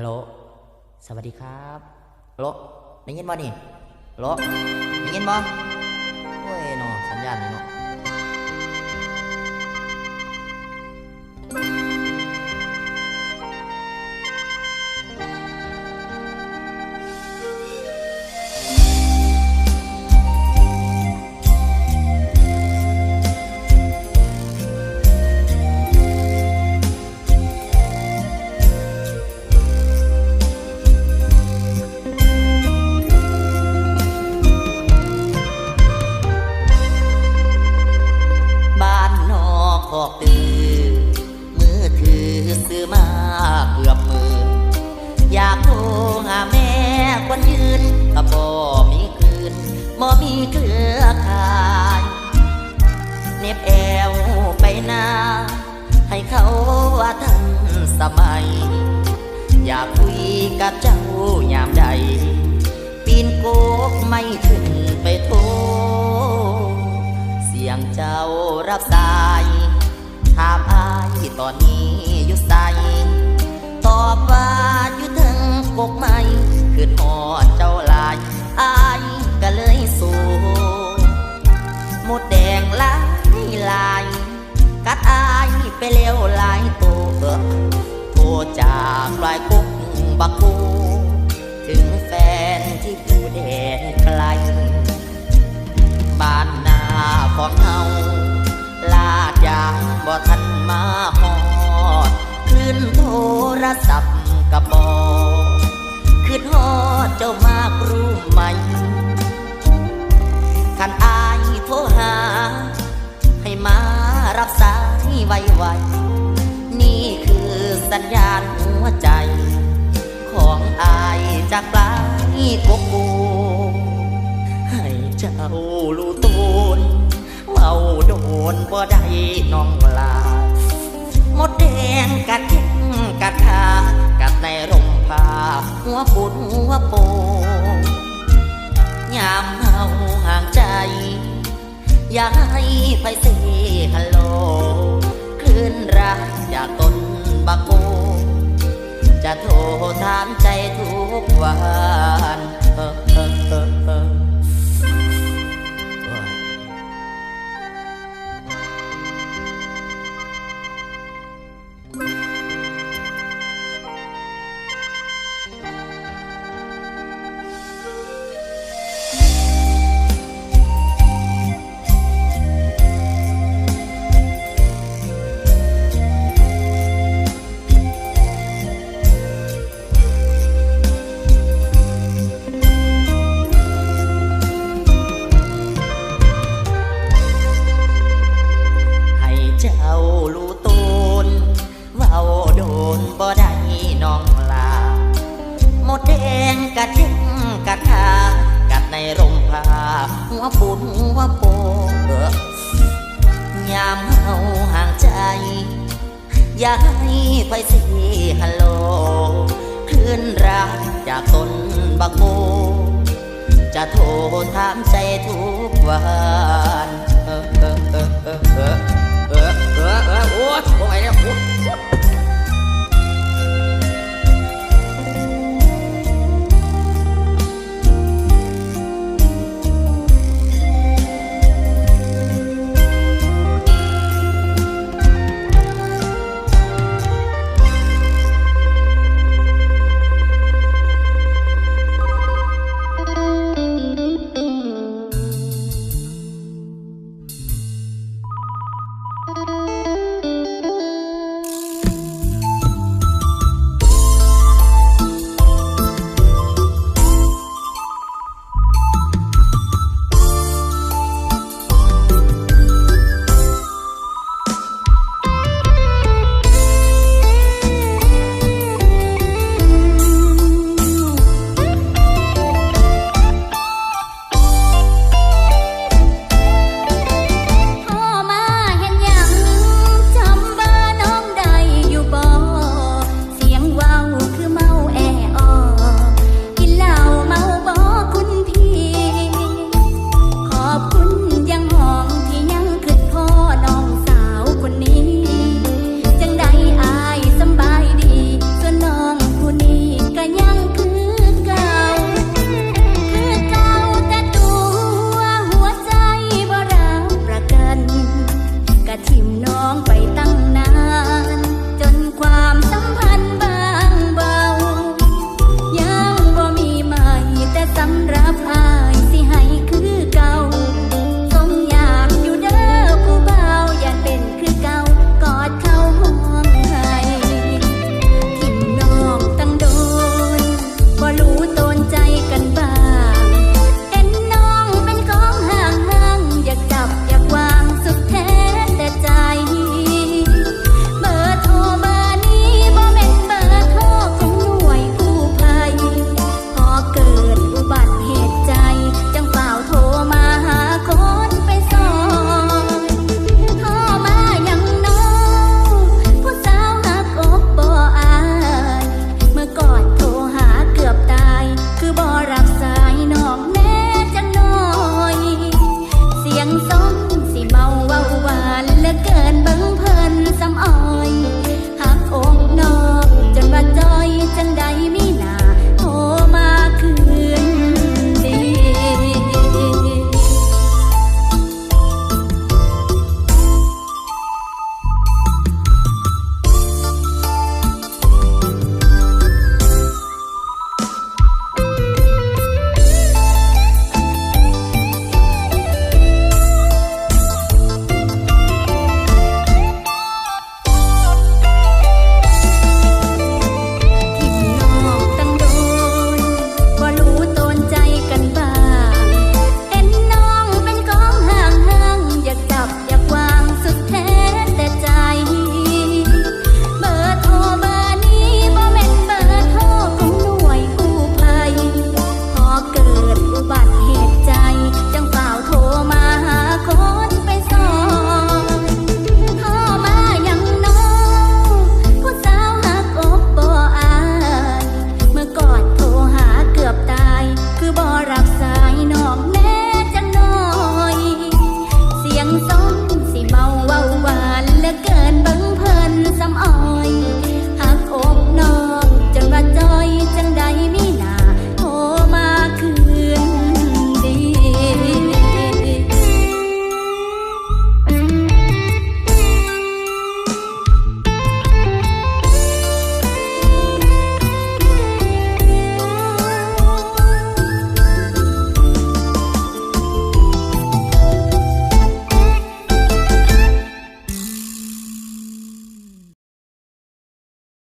ฮัลโหล สวัสดีครับฮัลโหลได้ยินบ่นี่ฮัลโหลได้ยินบ่โอ้ยเนาะสัญญาณนี่เนาะ โทรหาแม่คนยืนก็บ่มีคืนบ่มีเครือข่ายเน็บแอวไปหน้า ให้เขาว่าทันสมัย อยากคุยกับเจ้ายามใด ปีนโกกไม่ขึ้นไปโทรเสียงเจ้ารับสายถามอายตอนนี้อยู่ใสายไปเร็วหลายตัวโทรจากลายกุกบักกูถึงแฟนที่อยู่แดนไกล บ้านนาของเฮาลาดยางบ่ทันมาฮอดคืนโทรศัพท์กับบอกคืนฮอดเจ้ามากรู้ไหมคันอายโทรหา ให้มารับสาย ไวๆนี่คือสัญญาณหัวใจ ของอายจากปลายกกกูให้เจ้ารู้ตนเมาโดนบ่ได้น้องลาหมดแดงกัดแข้งกัดขากัดในร่มผ้าหัวปุดหัวโปยามเฮาห่างใจ อยากให้ไปเซฮัลโหล นรักจากต้นบักโก จะโทรถามใจทุกวัน หัวปุนหัวโปเออยามเฮาห่างใจ อยากให้ไปสิฮัลโหลคลื่นรักจากต้นบักโมจะโทรถามใจทุกวัน